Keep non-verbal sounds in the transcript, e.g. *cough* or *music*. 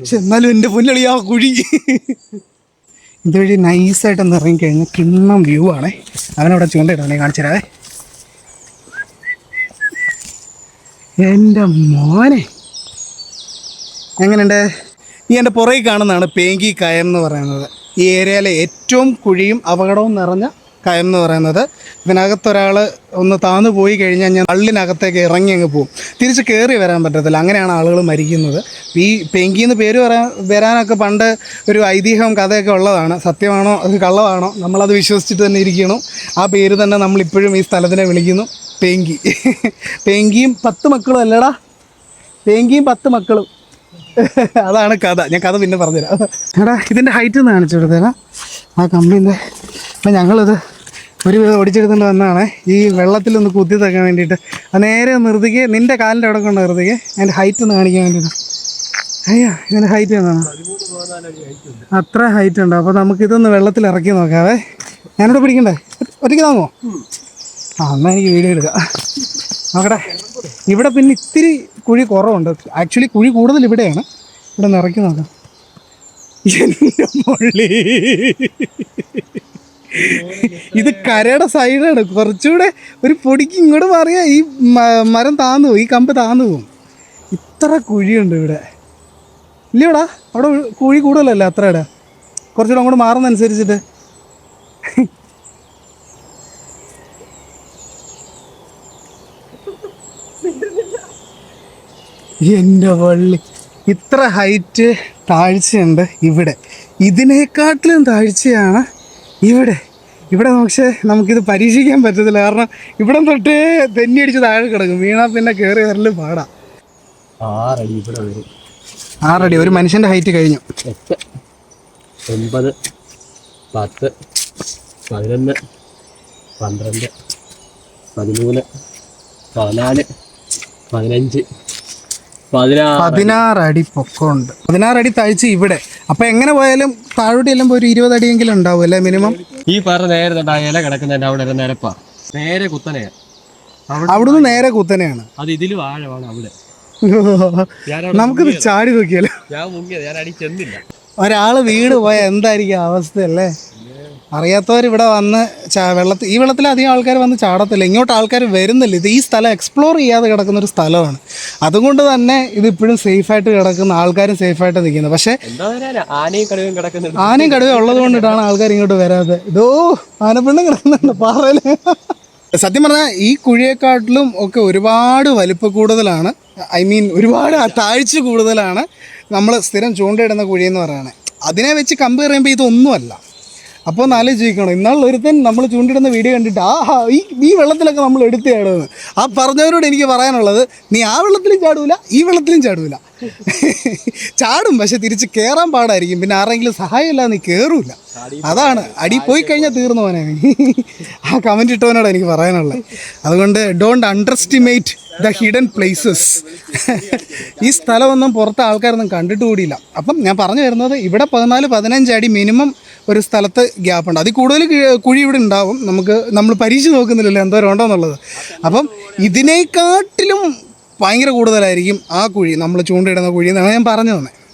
പക്ഷെ എന്നാലും എന്റെ പൊന്നളി ആ കുഴി. ഇതുവഴി നൈസായിട്ടൊന്ന് ഇറങ്ങിക്കഴിഞ്ഞാൽ കിണ്ണം വ്യൂ ആണേ. അവനവിടെ ചൂണ്ടയിടാനേ കാണിച്ചു തരാവേ. എന്റെ മോനെ. എങ്ങനെയുണ്ട്? ഈ എന്റെ പുറകിൽ കാണുന്നതാണ് പേങ്കി കയം എന്ന് പറയുന്നത്. ഈ ഏരിയയിലെ ഏറ്റവും കുഴിയും അപകടവും നിറഞ്ഞ കയം എന്ന് പറയുന്നത്. ഇതിനകത്തൊരാൾ ഒന്ന് താന്നു പോയി കഴിഞ്ഞാൽ ഞാൻ തള്ളിനകത്തേക്ക് ഇറങ്ങി അങ്ങ് പോകും തിരിച്ച് കയറി വരാൻ പറ്റത്തില്ല. അങ്ങനെയാണ് ആളുകൾ മരിക്കുന്നത്. ഈ പെങ്കി എന്ന് പേര് പറയാൻ വരാനൊക്കെ പണ്ട് ഒരു ഐതിഹ്യവും കഥയൊക്കെ ഉള്ളതാണ്. സത്യമാണോ? അത് കള്ളമാണോ? നമ്മളത് വിശ്വസിച്ചിട്ട് തന്നെ ഇരിക്കണം ആ പേര് തന്നെ നമ്മളിപ്പോഴും ഈ സ്ഥലത്തിനെ വിളിക്കുന്നു. പെങ്കി. പെങ്കിയും പത്ത് മക്കളും അല്ലടാ. പെങ്കിയും പത്ത് മക്കളും. അതാണ് കഥ. ഞാൻ കഥ പിന്നെ പറഞ്ഞുതരാം. എടാ ഇതിന്റെ ഹൈറ്റ് ഒന്ന് കാണിച്ചു കൊടുത്തേരാ ആ കമ്പിന്റെ അപ്പം ഞങ്ങളിത് ഒരു ഓടിച്ചെടുത്തുകൊണ്ട് വന്നതാണ് ഈ വെള്ളത്തിൽ ഒന്ന് കുത്തി തക്കാൻ വേണ്ടിയിട്ട്. അത് നേരെ നിർത്തിക്ക്. നിന്റെ കാലിന്റെ അവിടെ കൊണ്ട് നിർത്തിക്ക്. അതിന്റെ ഹൈറ്റ് ഒന്ന് കാണിക്കാൻ വേണ്ടിയിട്ട്. അയ്യോ ഇതിന്റെ ഹൈറ്റ് എന്താണ്? അത്ര ഹൈറ്റ് ഉണ്ടോ. അപ്പോൾ നമുക്കിതൊന്ന് വെള്ളത്തിൽ ഇറക്കി നോക്കാവേ. ഞാനിവിടെ പിടിക്കണ്ടേ? ഒറ്റയ്ക്ക് താങ്ങോ ആ എന്നാൽ എനിക്ക് വീഡിയോ എടുക്കാം. നോക്കട്ടെ. ഇവിടെ പിന്നെ ഇത്തിരി കുഴി കുറവുണ്ട്. ആക്ച്വലി കുഴി കൂടുതൽ ഇവിടെയാണ്. ഇവിടെ ഒന്ന് ഇറക്കി നോക്കാം. എന്റെ ഇത് കരയുടെ സൈഡാണ്. കുറച്ചുകൂടെ ഒരു പൊടിക്ക് ഇങ്ങോട്ട് മാറിയാൽ ഈ മരം താന്നു പോകും ഈ കമ്പ് താന്നു പോകും ഇത്ര കുഴിയുണ്ട് ഇവിടെ. ഇല്ലടാ അവിടെ കുഴി കൂടുതലല്ലേ ഇടാ കുറച്ചുകൂടെ അങ്ങോട്ട് മാറുന്നതനുസരിച്ചിട്ട്. എന്റെ വള്ളി ഇത്ര ഹൈറ്റ് താഴ്ചയുണ്ട് ഇവിടെ. ഇതിനേക്കാട്ടിലും താഴ്ചയാണ് ഇവിടെ. ഇവിടെ പക്ഷേ നമുക്കിത് പരീക്ഷിക്കാൻ പറ്റത്തില്ല. കാരണം ഇവിടെ തൊട്ടേ തെന്നി അടിച്ച് താഴെ കിടക്കും. വീണാ പിന്നെ കയറി വരൽ പാടാ. ആറടി ഇവിടെ വരും. ആറടി. ഒരു മനുഷ്യന്റെ ഹൈറ്റ് കഴിഞ്ഞു. എട്ട് ഒമ്പത് പത്ത് പതിനൊന്ന് പന്ത്രണ്ട് പതിമൂന്ന് പതിനാല് പതിനഞ്ച് പതിനാറ്. പതിനാറടി പൊക്കമുണ്ട്. പതിനാറടി അടി താഴ്ച ഇവിടെ. അപ്പം എങ്ങനെ പോയാലും താഴോട്ട് ചെല്ലുമ്പോൾ ഒരു ഇരുപത് അടിയെങ്കിലും ഉണ്ടാവും അല്ലേ മിനിമം? ഈ പാറ നേരെ തൊട്ട് ആ ഇല കിടക്കുന്നതിന്റെ അവിടെ ഒരു നിരപ്പാ. നേരെ കുത്തനെയാ. അവിടുന്ന് നേരെ കുത്തനെയാണ്. അത് ഇതിലും ആഴമാണ് അവിടെ. *laughs* നമുക്ക് നമുക്കിത് ചാടി നോക്കിയാലോ ഞാൻ മുങ്ങിയത്. ഞാൻ അടി ചെന്നില്ല. ഒരാൾ വീട് പോയാൽ എന്തായിരിക്കും അവസ്ഥ അല്ലേ അറിയാത്തവർ ഇവിടെ വന്ന് വെള്ളത്തിൽ ഈ വെള്ളത്തിൽ അധികം ആൾക്കാർ വന്ന് ചാടത്തില്ല. ഇങ്ങോട്ട് ആൾക്കാർ വരുന്നില്ല. ഇത് ഈ സ്ഥലം എക്സ്പ്ലോർ ചെയ്യാതെ കിടക്കുന്ന ഒരു സ്ഥലമാണ്. അതുകൊണ്ട് തന്നെ ഇത് ഇപ്പോഴും സേഫായിട്ട് കിടക്കുന്ന ആൾക്കാരും സേഫായിട്ട് നിൽക്കുന്നത്. പക്ഷേ ആനയും കടുവയും ഉള്ളത് കൊണ്ടിട്ടാണ് ആൾക്കാർ ഇങ്ങോട്ട് വരാതെ. ഇതോ ആനപ്പെണ്ണും കിടക്കുന്നുണ്ട് പാറയിൽ. സത്യം പറഞ്ഞാൽ ഈ കുഴിയെക്കാട്ടിലും ഒക്കെ ഒരുപാട് വലിപ്പ കൂടുതലാണ്. ഐ മീൻ ഒരുപാട് താഴ്ച കൂടുതലാണ് നമ്മൾ സ്ഥിരം ചൂണ്ടയിടുന്ന കുഴിയെന്ന് പറയുന്നത്. അതിനെ വെച്ച് കമ്പയർ ചെയ്യുമ്പോൾ ഇതൊന്നുമല്ല. അപ്പോൾ നാലേ ആലോചിക്കണം. ഇന്നാൾ ഒരുത്തൻ നമ്മൾ ചൂണ്ടിടുന്ന വീഡിയോ കണ്ടിട്ട് ആ ഹാ, ഈ ഈ വെള്ളത്തിലൊക്കെ നമ്മൾ എടുത്ത് ചാടുമെന്ന് ആ പറഞ്ഞവരോട് എനിക്ക് പറയാനുള്ളത് നീ ആ വെള്ളത്തിലും ചാടൂല ഈ വെള്ളത്തിലും ചാടൂല. *laughs* ചാടും പക്ഷെ തിരിച്ച് കയറാൻ പാടായിരിക്കും. പിന്നെ ആരെങ്കിലും സഹായമില്ലാതെ നീ കയറൂല അതാണ്. അടി പോയി കഴിഞ്ഞാൽ തീർന്നു പോനെ ആ കമന്റ് ഇട്ടവനോട് എനിക്ക് പറയാനുള്ളത് അതുകൊണ്ട് don't underestimate the hidden places ഈ സ്ഥലമൊന്നും പുറത്തെ ആൾക്കാരൊന്നും കണ്ടിട്ട് കൂടിയില്ല അപ്പം ഞാൻ പറഞ്ഞു വരുന്നത് ഇവിടെ പതിനാല് പതിനഞ്ച് അടി മിനിമം ഒരു സ്ഥലത്ത് ഗ്യാപ്പ് ഉണ്ട്. അതിൽ കൂടുതൽ കുഴി ഇവിടെ ഉണ്ടാവും. നമുക്ക് നമ്മൾ പരീക്ഷ നോക്കുന്നില്ലല്ലോ എന്തോരം ഉണ്ടോ എന്നുള്ളത് അപ്പം ഇതിനേക്കാട്ടിലും ഭയങ്കര കൂടുതലായിരിക്കും ആ കുഴി. നമ്മൾ ചൂണ്ടയിടുന്ന കുഴി എന്നാണ് ഞാൻ പറഞ്ഞു തന്നെ.